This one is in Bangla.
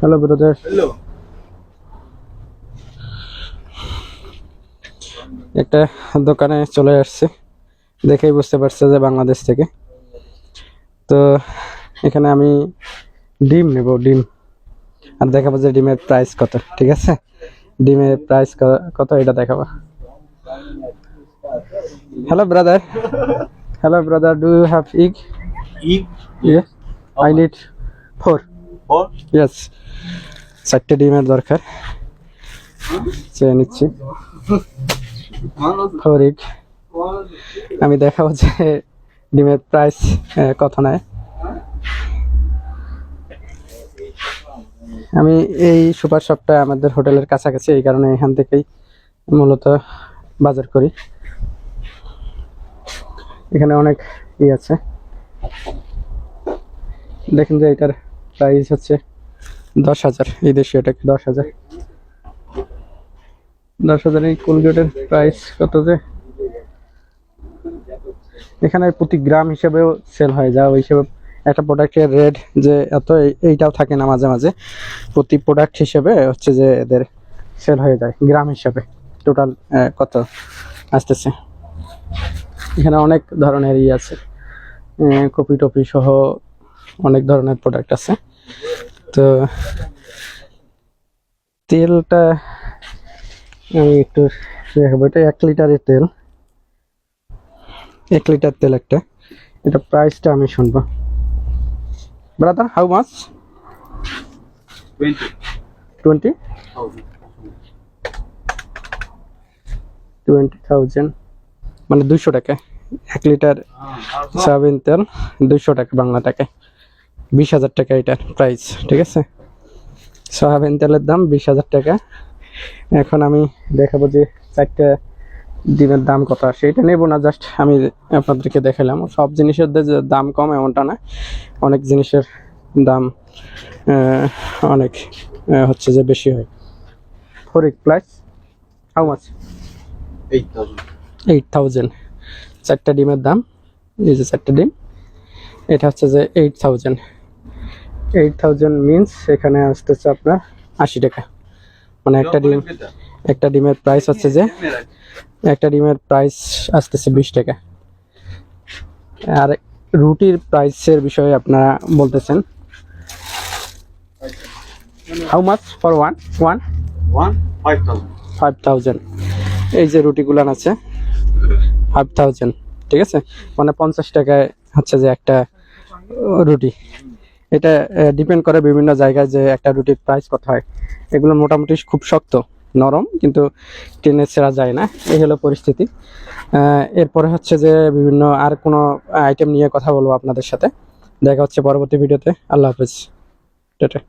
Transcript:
Hello brother. হ্যালো। একটা দোকানে চলে আসছে। দেখেই বুঝতে পারছে যে বাংলাদেশ থেকে। তো এখানে আমি ডিম নেব ডিম। আর দেখাবো যে ডিমের প্রাইস কত ঠিক আছে? ডিমের প্রাইস কত এটা দেখাবো। Hello brother. Hello brother do you have egg egg ইয়ে I need four for yes চারটে ডিমের দরকার। চেয়ে নিচ্ছি। ফোর ইগ আমি দেখাবো যে ডিমের প্রাইস কত নেয়। আমি এই সুপার শপটা আমাদের হোটেলের কাছাকাছি, এই কারণে এখান থেকেই মূলত বাজার করি। এখানে অনেক ই আছে। দেখেন যে এটার প্রাইস হচ্ছে দশ হাজার, এই দেশীয়টাকে দশ হাজার। দশ হাজার এই কোলগেটের প্রাইস কত যে? এখানে প্রতি গ্রাম হিসেবেও সেল হয়। যা ওই হিসেবে একটা প্রোডাক্টের রেট যে এত, এই- এইটাও থাকে না মাঝে মাঝে। প্রতি প্রোডাক্ট হিসেবে হচ্ছে যে এদের সেল হয়ে যায়, গ্রাম হিসেবে। টোটাল কত আসতেছে? এখানে অনেক ধরনের ই আছে। কপি টপি সহ অনেক ধরনের প্রোডাক্ট আছে। তো তেলটা আমি একটু দেখাবো। এটা এক লিটারের তেল। এক লিটার তেল একটা। এটা প্রাইসটা আমি শুনব। Brother how much twenty twenty thousand মানে দুশো টাকা। এক লিটার সয়াবিন তেল দুশো টাকা বাংলা টাকায়। বিশ হাজার টাকা এটার প্রাইস ঠিক আছে? সয়াবিন তেলের দাম বিশ হাজার টাকা। এখন আমি দেখাবো যে চারটে ডিমের দাম কত আসে। এটা নেব না জাস্ট আমি আপনাদেরকে দেখালাম। সব জিনিসের যে দাম কম এমনটা না। অনেক জিনিসের দাম অনেক হচ্ছে যে বেশি হয়। Four egg plus how much eight thousand চারটা ডিমের দাম এই যে চারটা ডিম এটা হচ্ছে যে eight thousand eight thousand means এখানে আসতেছে আপনার আশি টাকা। মানে একটা ডিম একটা ডিমের প্রাইস হচ্ছে যে একটা ডিমের প্রাইস আসতেছে বিশ টাকা। আর রুটির প্রাইসের বিষয়ে আপনারা বলতেছেন। How much for one one one five thousand five thousand এই যে রুটিগুলান আছে ফাইভ থাউজেন্ড ঠিক আছে? মানে পঞ্চাশ টাকায় হচ্ছে যে একটা রুটি। এটা ডিপেন্ড করে বিভিন্ন জায়গায় যে একটা রুটির প্রাইস কত হয়। এগুলো মোটামুটি খুব শক্ত, নরম, কিন্তু টেনে ছেঁড়া যায় না। এই হলো পরিস্থিতি। এরপরে হচ্ছে যে বিভিন্ন আর কোনো আইটেম নিয়ে কথা বলব আপনাদের সাথে। দেখা হচ্ছে পরবর্তী ভিডিওতে আল্লাহ হাফেজ। টাটা।